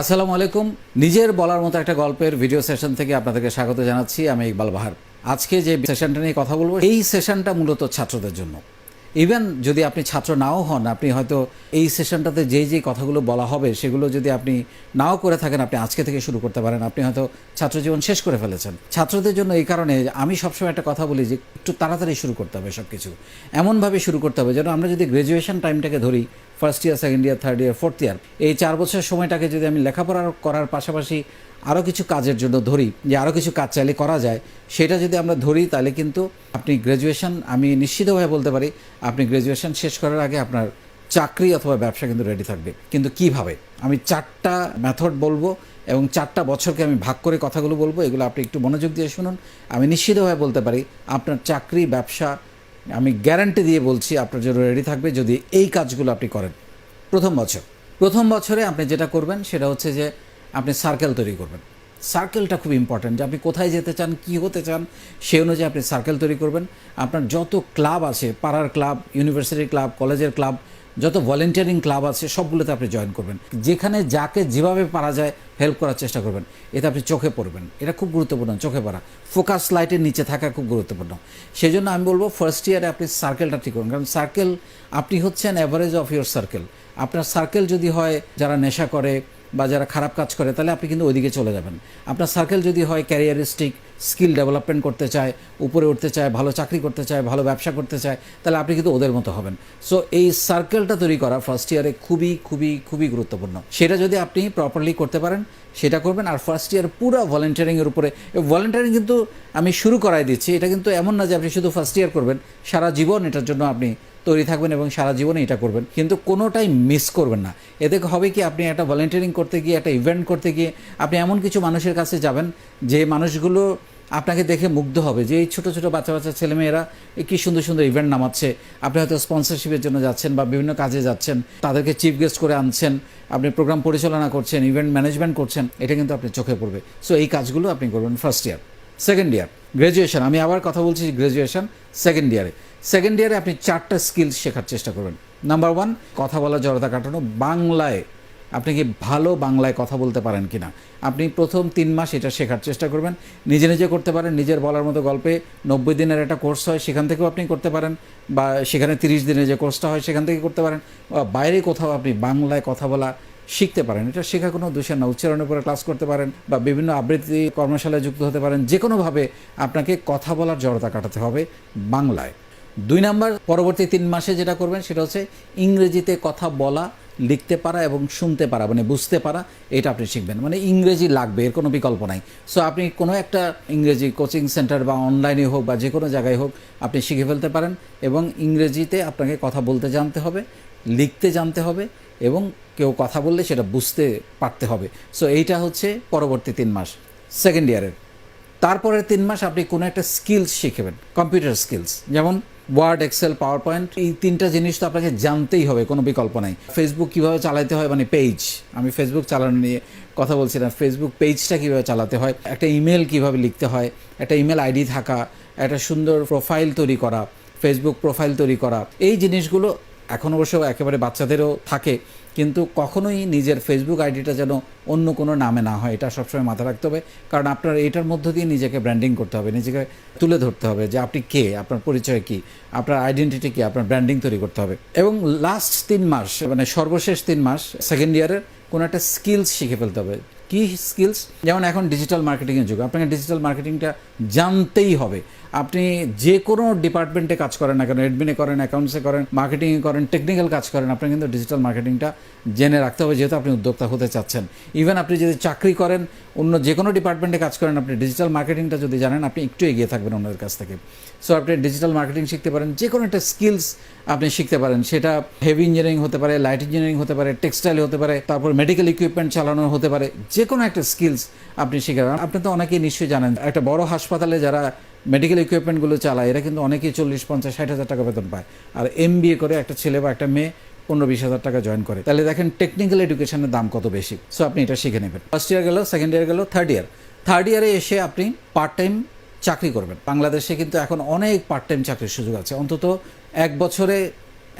আসসালামু আলাইকুম। নিজের বলার মতো একটা গল্পের ভিডিও সেশন থেকে আপনাদেরকে স্বাগত জানাচ্ছি। আমি ইকবাল বাহার। আজকে যে সেশনটা নিয়ে কথা বলব, এই সেশনটা মূলত ছাত্রদের জন্য। ইভেন যদি আপনি ছাত্র নাও হন, আপনি হয়তো এই সেশনটাতে যেই যেই কথাগুলো বলা হবে, সেগুলো যদি আপনি নাও করে থাকেন, আপনি আজকে থেকে শুরু করতে পারেন। আপনি হয়তো ছাত্র জীবন শেষ করে ফেলেছেন। ছাত্রদের জন্য এই কারণে আমি সবসময় একটা কথা বলি যে, একটু তাড়াতাড়ি শুরু করতে হবে সব কিছু এমনভাবে শুরু করতে হবে যেন আমরা যদি গ্র্যাজুয়েশন টাইমটাকে ধরি first year second year third year fourth year এই চার বছরের সময়টাকে যদি আমি লেখাপড়া করার পাশাপাশি আরও কিছু কাজের জন্য ধরি, যে আরও কিছু কাজ চাইলে করা যায়, সেটা যদি আমরা ধরি তাহলে কিন্তু আপনি গ্র্যাজুয়েশন আমি নিশ্চিতভাবে বলতে পারি, আপনি গ্র্যাজুয়েশন শেষ করার আগে আপনার চাকরি অথবা ব্যবসা কিন্তু রেডি থাকবে। কিন্তু কীভাবে? আমি চারটা মেথড বলব এবং চারটা বছরকে আমি ভাগ করে কথাগুলো বলব, এগুলো আপনি একটু মনোযোগ দিয়ে শুনুন। আমি নিশ্চিতভাবে বলতে পারি, আপনার চাকরি, ব্যবসা, আমি গ্যারান্টি দিয়ে বলছি আপনার জন্য রেডি থাকবে যদি এই কাজগুলো আপনি করেন। প্রথম বছর। প্রথম বছরে আপনি যেটা করবেন সেটা হচ্ছে যে আপনি সার্কেল তৈরি করবেন। সার্কেলটা খুব ইম্পর্ট্যান্ট যে আপনি কোথায় যেতে চান, কি হতে চান, সেই অনুযায়ী আপনি সার্কেল তৈরি করবেন। আপনার যত ক্লাব আছে, পাড়ার ক্লাব ইউনিভার্সিটির ক্লাব কলেজের ক্লাব যত ভলেন্টিয়ারিং ক্লাব আছে, সবগুলোতে আপনি জয়েন করবেন। যেখানে যাকে যেভাবে পারা যায় হেল্প করার চেষ্টা করবেন। এতে আপনি চোখে পড়বেন। এটা খুব গুরুত্বপূর্ণ, চোখে পড়া। ফোকাস লাইটের নিচে থাকা খুব গুরুত্বপূর্ণ। সেই জন্য আমি বলব ফার্স্ট ইয়ারে আপনি সার্কেলটা ঠিক করুন। কারণ সার্কেল আপনি হচ্ছেন অ্যাভারেজ অফ ইউর সার্কেল আপনার সার্কেল যদি হয়, যারা নেশা করে বা যারা খারাপ কাজ করে, তাহলে আপনি কিন্তু ওইদিকে চলে যাবেন। আপনার সার্কেল যদি হয় ক্যারিয়ারিস্টিক স্কিল ডেভেলপমেন্ট করতে চায়, উপরে উঠতে চায়, ভালো চাকরি করতে চায়, ভালো ব্যবসা করতে চায়, তাহলে আপনি কিন্তু ওদের মতো হবেন। সো এই সার্কেলটা তৈরি করা ফার্স্ট ইয়ারে খুবই খুবই খুবই গুরুত্বপূর্ণ। সেটা যদি আপনি প্রপারলি করতে পারেন, সেটা করবেন। আর ফার্স্ট ইয়ার পুরো ভলেন্টিয়ারিংয়ের উপরে ভলেন্টিয়ারিং কিন্তু আমি শুরু করাই দিচ্ছি। এটা কিন্তু এমন না যে আপনি শুধু ফার্স্ট ইয়ার করবেন, সারা জীবন এটার জন্য আপনি তৈরি থাকবেন এবং সারা জীবনে এটা করবেন। কিন্তু কোনোটাই মিস করবেন না। এতে হবে কি, আপনি একটা ভলেন্টিয়ারিং করতে গিয়ে, একটা ইভেন্ট করতে গিয়ে, আপনি এমন কিছু মানুষের কাছে যাবেন, যে মানুষগুলো আপনাকে দেখে মুগ্ধ হবে, যে এই ছোটো ছোটো বাচ্চা বাচ্চা ছেলেমেয়েরা কী সুন্দর সুন্দর ইভেন্ট নামাচ্ছে। আপনি হয়তো স্পন্সরশিপের জন্য যাচ্ছেন বা বিভিন্ন কাজে যাচ্ছেন, তাদেরকে চিফ গেস্ট করে আনছেন, আপনি প্রোগ্রাম পরিচালনা করছেন ইভেন্ট ম্যানেজমেন্ট করছেন, এটা কিন্তু আপনি চোখে পড়বে। সো এই কাজগুলো আপনি করবেন first year second year graduation আমি আবার কথা বলছি গ্র্যাজুয়েশন সেকেন্ড ইয়ারে সেকেন্ড ইয়ারে আপনি চারটা স্কিল শেখার চেষ্টা করবেন। নাম্বার ওয়ান কথা বলা জড়তা কাটানো। বাংলায় আপনি কি ভালো বাংলায় কথা বলতে পারেন কি না আপনি প্রথম তিন মাস এটা শেখার চেষ্টা করবেন। নিজে নিজে করতে পারেন। নিজের বলার মতো গল্পে নব্বই দিনের একটা কোর্স হয়, সেখান থেকেও আপনি করতে পারেন। বা সেখানে তিরিশ দিনের যে কোর্সটা হয়, সেখান থেকে করতে পারেন। বাইরে কোথাও আপনি বাংলায় কথা বলা শিখতে পারেন। এটা শেখা কোনো দোষের না, উচ্চারণের উপরে ক্লাস করতে পারেন বা বিভিন্ন আবৃত্তি কর্মশালায় যুক্ত হতে পারেন। যে কোনোভাবে আপনাকে কথা বলার জড়তা কাটাতে হবে বাংলায়। দুই নাম্বার, পরবর্তী তিন মাসে যেটা করবেন সেটা হচ্ছে ইংরেজিতে কথা বলা, লিখতে পারা এবং শুনতে পারা মানে বুঝতে পারা, এটা আপনি শিখবেন। মানে ইংরেজি লাগবে, এর কোনো বিকল্প নাই। সো আপনি কোনো একটা ইংরেজি কোচিং সেন্টার বা অনলাইনে হোক বা যে কোনো জায়গায় হোক, আপনি শিখে ফেলতে পারেন এবং ইংরেজিতে আপনাকে কথা বলতে জানতে হবে, লিখতে জানতে হবে এবং কেউ কথা বললে সেটা বুঝতে পারতে হবে। সো এইটা হচ্ছে পরবর্তী তিন মাস সেকেন্ড ইয়ারের তারপরের তিন মাস আপনি কোনো একটা স্কিলস শিখবেন কম্পিউটার স্কিলস যেমন ওয়ার্ড এক্সেল পাওয়ার পয়েন্ট এই তিনটা জিনিস তো আপনাকে জানতেই হবে, কোনো বিকল্প নাই। ফেসবুক কীভাবে চালাতে হয় মানে পেজ আমি ফেসবুক চালানো নিয়ে কথা বলছিলাম ফেসবুক পেজটা কীভাবে চালাতে হয়, একটা ইমেল কীভাবে লিখতে হয়, একটা ইমেল আইডি থাকা, একটা সুন্দর প্রোফাইল তৈরি করা ফেসবুক প্রোফাইল তৈরি করা, এই জিনিসগুলো এখন অবশ্য একেবারে বাচ্চাদেরও থাকে, কিন্তু কখনোই নিজের ফেসবুক আইডিটা যেন অন্য কোনো নামে না হয়, এটা সবসময় মাথায় রাখতে হবে। কারণ আপনার এটার মধ্য দিয়ে নিজেকে ব্র্যান্ডিং করতে হবে, নিজেকে তুলে ধরতে হবে যে আপনি কে, আপনার পরিচয় কি, আপনার আইডেন্টিটি কি, আপনার ব্র্যান্ডিং তৈরি করতে হবে। এবং লাস্ট তিন মাস মানে সর্বশেষ তিন মাস সেকেন্ড ইয়ারের কোনো একটা স্কিলস শিখে ফেলতে হবে। কী স্কিলস যেমন এখন ডিজিটাল মার্কেটিংয়ের যুগ, আপনাকে ডিজিটাল মার্কেটিংটা জানতেই হবে। আপনি যে কোনো ডিপার্টমেন্টে কাজ করেন না কেন এডমিনে করেন অ্যাকাউন্টসে করেন মার্কেটিংয়ে করেন টেকনিক্যাল কাজ করেন আপনার কিন্তু ডিজিটাল মার্কেটিংটা জেনে রাখতে হবে, যেহেতু আপনি উদ্যোক্তা হতে চাচ্ছেন। ইভেন আপনি যদি চাকরি করেন, অন্য যে কোনো ডিপার্টমেন্টে কাজ করেন, আপনি ডিজিটাল মার্কেটিংটা যদি জানেন, আপনি একটু এগিয়ে থাকবেন অন্যের কাছ থেকে। সো আপনি ডিজিটাল মার্কেটিং শিখতে পারেন, যে কোনো একটা স্কিলস আপনি শিখতে পারেন। সেটা হেভি ইঞ্জিনিয়ারিং হতে পারে লাইট ইঞ্জিনিয়ারিং হতে পারে টেক্সটাইল হতে পারে, তারপর মেডিকেল ইকুইপমেন্ট চালানো হতে পারে, যে কোনো একটা স্কিলস আপনি শিখে আপনি তো অনেকেই নিশ্চয়ই জানেন, একটা বড় হাসপাতালে যারা মেডিকেল ইকুইপমেন্টগুলো চালায়, এরা কিন্তু অনেকেই চল্লিশ, পঞ্চাশ, ষাট হাজার টাকা বেতন পায়। আর এম করে একটা ছেলে বা একটা মেয়ে পনেরো, বিশ হাজার টাকা জয়েন করে। তাহলে দেখেন টেকনিক্যাল এডুকেশনের দাম কত বেশি। সো আপনি এটা শিখে নেবেন। ফার্স্ট ইয়ার গেল সেকেন্ড ইয়ার গেল থার্ড ইয়ার থার্ড ইয়ারে এসে আপনি পার্ট টাইম চাকরি করবেন। বাংলাদেশে কিন্তু এখন অনেক পার্ট টাইম চাকরির সুযোগ আছে। অন্তত এক বছরে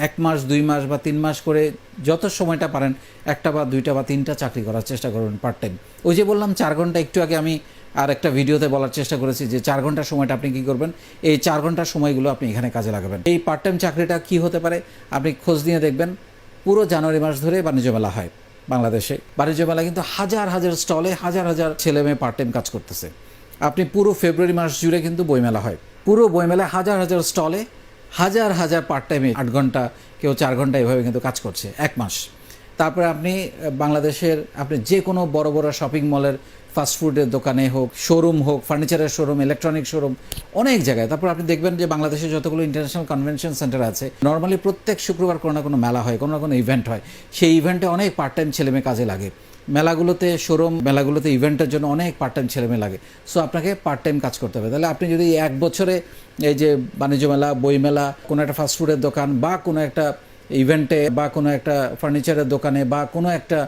এক মাস, দুই মাস বা তিন মাস করে যত সময়টা পারেন, একটা বা দুইটা বা তিনটা চাকরি করার চেষ্টা করবেন পার্ট টাইম ওই যে বললাম, চার ঘণ্টা একটু আগে আমি আর একটা ভিডিওতে বলার চেষ্টা করেছি যে চার ঘণ্টার সময়টা আপনি কি করবেন? এই চার ঘণ্টার সময়গুলো আপনি এখানে কাজে লাগাবেন। এই পার্ট টাইম চাকরিটা কি হতে পারে? আপনি খোঁজ নিয়ে দেখবেন, পুরো জানুয়ারি মাস ধরে বাণিজ্য মেলা হয় বাংলাদেশে। বাণিজ্য মেলা কিন্তু হাজার হাজার স্টলে হাজার হাজার ছেলে মেয়ে পার্ট টাইম কাজ করতেছে। আপনি পুরো ফেব্রুয়ারি মাস জুড়ে কিন্তু বইমেলা হয়। পুরো বইমেলায় হাজার হাজার স্টলে হাজার হাজার পার্ট টাইমে আট ঘণ্টা, কেউ চার ঘণ্টা এভাবে কিন্তু কাজ করছে এক মাস। তারপরে আপনি বাংলাদেশের, আপনি যে কোনো বড় বড় শপিং মলের ফাস্টফুডের দোকানে হোক শোরুম হোক ফার্নিচারের শোরুম ইলেকট্রনিক শোরুম অনেক জায়গায়। তারপর আপনি দেখবেন যে বাংলাদেশে যতগুলো ইন্টারন্যাশনাল কনভেনশন সেন্টার আছে নর্মালি প্রত্যেক শুক্রবার কোনো না কোনো মেলা হয়, কোনো না কোনো ইভেন্ট হয়। সেই ইভেন্টে অনেক পার্ট টাইম ছেলেমেয়ে কাজে লাগে। মেলাগুলোতে শোরুম মেলাগুলোতে ইভেন্টের জন্য অনেক পার্ট টাইম ছেলেমেয়ে লাগে। সো আপনাকে পার্ট টাইম কাজ করতে হবে। তাহলে আপনি যদি এক বছরে এই যে বাণিজ্য মেলা, বই মেলা, কোনো একটা ফাস্টফুডের দোকান বা কোনো একটা ইভেন্টে বা কোনো একটা ফার্নিচারের দোকানে বা কোনো একটা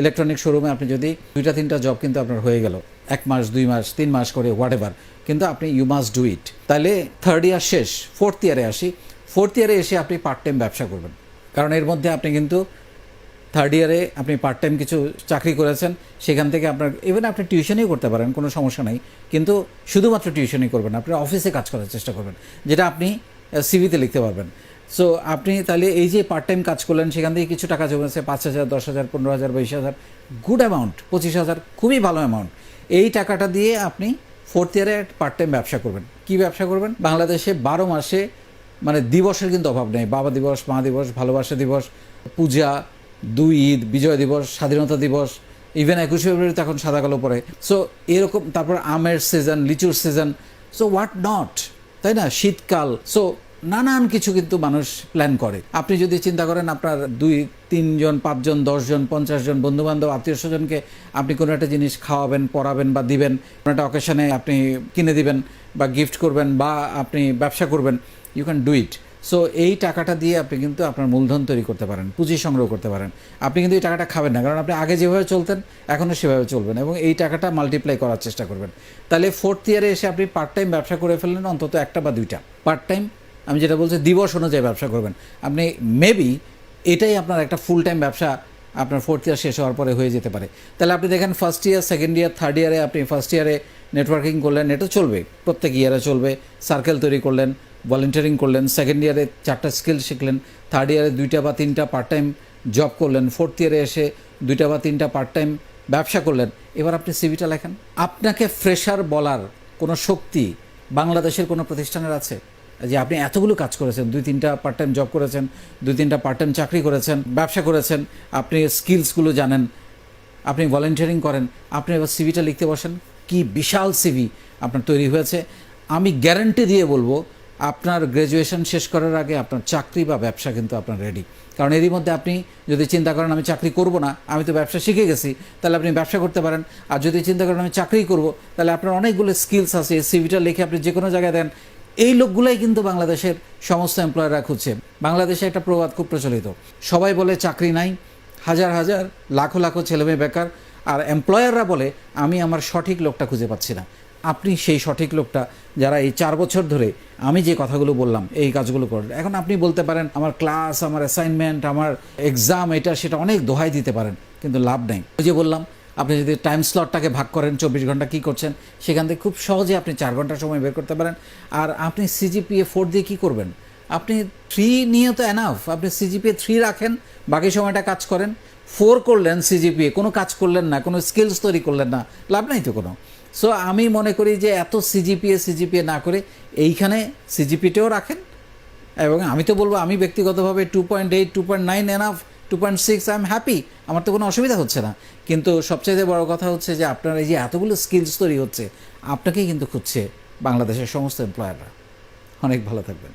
ইলেকট্রনিক শোরুমে আপনি যদি দুইটা, তিনটা জব কিন্তু আপনার হয়ে গেল, এক মাস, দুই মাস, তিন মাস করে হোয়াট এভার কিন্তু আপনি ইউ মাস্ট ডু ইট তাহলে থার্ড ইয়ার শেষ ফোর্থ ইয়ারে আসি ফোর্থ ইয়ারে এসে আপনি পার্ট টাইম ব্যবসা করবেন। কারণ এর মধ্যে আপনি কিন্তু থার্ড ইয়ারে আপনি পার্ট টাইম কিছু চাকরি করেছেন, সেখান থেকে আপনার ইভেন আপনি টিউশনই করতে পারেন, কোনো সমস্যা নেই, কিন্তু শুধুমাত্র টিউশনই করবেন, আপনি অফিসে কাজ করার চেষ্টা করবেন, যেটা আপনি সিভিতে লিখতে পারবেন। সো আপনি তাহলে এই যে পার্ট টাইম কাজ করলেন, সেখান থেকে কিছু টাকা জমেছে পাঁচ হাজার, দশ হাজার, পনেরো হাজার বাইশ হাজার গুড অ্যামাউন্ট পঁচিশ হাজার, খুবই ভালো অ্যামাউন্ট এই টাকাটা দিয়ে আপনি ফোর্থ ইয়ারে পার্ট টাইম ব্যবসা করবেন। কি ব্যবসা করবেন? বাংলাদেশে বারো মাসে মানে দিবসের কিন্তু অভাব নেই। বাবা দিবস, মা দিবস, ভালোবাসা দিবস, পূজা, দুই ঈদ, বিজয় দিবস, স্বাধীনতা দিবস ইভেন একুশে ফেব্রুয়ারিতে এখন সাদা কালো পরে। সো এরকম, তারপর আমের সিজন লিচুর সিজন সো হোয়াট নট তাই না? শীতকাল। সো নানান কিছু কিন্তু মানুষ প্ল্যান করে। আপনি যদি চিন্তা করেন, আপনার দুই, তিনজন, পাঁচজন, দশজন পঞ্চাশ জন বন্ধু বান্ধব আত্মীয় স্বজনকে আপনি কোনো একটা জিনিস খাওয়াবেন, পড়াবেন বা দিবেন, কোনো একটা অকেশনে আপনি কিনে দিবেন বা গিফট করবেন বা আপনি ব্যবসা করবেন you can do it so এই টাকাটা দিয়ে আপনি কিন্তু আপনার মূলধন তৈরি করতে পারেন, পুঁজি সংগ্রহ করতে পারেন। আপনি কিন্তু এই টাকাটা খাবেন না, কারণ আপনি আগে যেভাবে চলতেন এখনও সেভাবে চলবেন এবং এই টাকাটা মাল্টিপ্লাই করার চেষ্টা করবেন। তাহলে ফোর্থ ইয়ারে এসে আপনি পার্ট টাইম ব্যবসা করে ফেললেন, অন্তত একটা বা দুইটা। পার্ট টাইম আমি যেটা বলছি, দিবস অনুযায়ী ব্যবসা করবেন। আপনি মেবি এটাই আপনার একটা ফুল টাইম ব্যবসা আপনার ফোর্থ ইয়ার শেষ হওয়ার পরে হয়ে যেতে পারে। তাহলে আপনি দেখেন first year second year third ইয়ারে আপনি ফার্স্ট ইয়ারে নেটওয়ার্কিং করলেন, এটা চলবে। প্রত্যেক ইয়ারে চলবে। সার্কেল তৈরি করলেন ভলেন্টিয়ারিং করলেন সেকেন্ড ইয়ারে চারটা স্কিল শিখলেন থার্ড ইয়ারে দুইটা বা তিনটা পার্ট টাইম জব করলেন ফোর্থ ইয়ারে এসে দুইটা বা তিনটা পার্ট টাইম ব্যবসা করলেন। এবার আপনি সিভিটা লেখেন। আপনাকে ফ্রেশার বলার কোনো শক্তি বাংলাদেশের কোনো প্রতিষ্ঠানের আছে? যে আপনি এতগুলো কাজ করেছেন, দুই তিনটা পার্ট টাইম জব করেছেন, দুই তিনটা পার্ট টাইম চাকরি করেছেন, ব্যবসা করেছেন, আপনি স্কিলসগুলো জানেন, আপনি ভলেন্টিয়ারিং করেন, আপনি এবার সিভিটা লিখতে বসেন, কি বিশাল সিভি আপনার তৈরি হয়েছে। আমি গ্যারান্টি দিয়ে বলব, আপনার গ্র্যাজুয়েশন শেষ করার আগে আপনার চাকরি বা ব্যবসা কিন্তু আপনার রেডি কারণ এরই মধ্যে আপনি যদি চিন্তা করেন আমি চাকরি করব না, আমি তো ব্যবসা শিখে গেছি, তাহলে আপনি ব্যবসা করতে পারেন। আর যদি চিন্তা করেন আমি চাকরি করব, তাহলে আপনার অনেকগুলো স্কিলস আছে সিভিটা লিখে আপনি যে কোনো জায়গায় দেন এই লোকগুলাই কিন্তু বাংলাদেশের সমস্ত এমপ্লয়াররা খুঁজছে। বাংলাদেশে একটা প্রবাদ খুব প্রচলিত। সবাই বলে চাকরি নাই, হাজার হাজার, লাখো লাখো ছেলেমেয়ে বেকার, আর এমপ্লয়াররা বলে, আমি আমার সঠিক লোকটা খুঁজে পাচ্ছি না। আপনি সেই সঠিক লোকটা যারা এই চার বছর ধরে আমি যে কথাগুলো বললাম, এই কাজগুলো করেন। এখন আপনি বলতে পারেন, আমার ক্লাস আমার অ্যাসাইনমেন্ট আমার এক্সাম এটা, সেটা অনেক দোহাই দিতে পারেন, কিন্তু লাভ নেই। ওই যে বললাম আপনি যদি টাইম স্লটটাকে ভাগ করেন, চব্বিশ ঘণ্টা কী করছেন, সেখান থেকে খুব সহজে আপনি চার ঘণ্টা সময় বের করতে পারেন। আর আপনি সিজিপিএ ফোর দিয়ে কী করবেন? আপনি থ্রি নিয়ে তো অ্যানাফ আপনি সিজিপিএ থ্রি রাখেন, বাকি সময়টা কাজ করেন। ফোর করলেন সিজিপিএ কোনো কাজ করলেন না, কোনো স্কিলস তৈরি করলেন না, লাভ নাই তো কোনো। সো আমি মনে করি যে এত সিজিপিএ সিজিপিএ না করে এইখানে সিজিপিটাও রাখেন। এবং আমি তো বলব, আমি ব্যক্তিগতভাবে two point eight two point nine enough two point six I am happy আমার তো কোনো অসুবিধা হচ্ছে না। কিন্তু সবচেয়ে বড় কথা হচ্ছে যে আপনার এই যে এতগুলো স্কিলস তৈরি হচ্ছে, আপনাকেই কিন্তু খুঁজছে বাংলাদেশের সমস্ত এমপ্লয়াররা অনেক ভালো থাকবেন।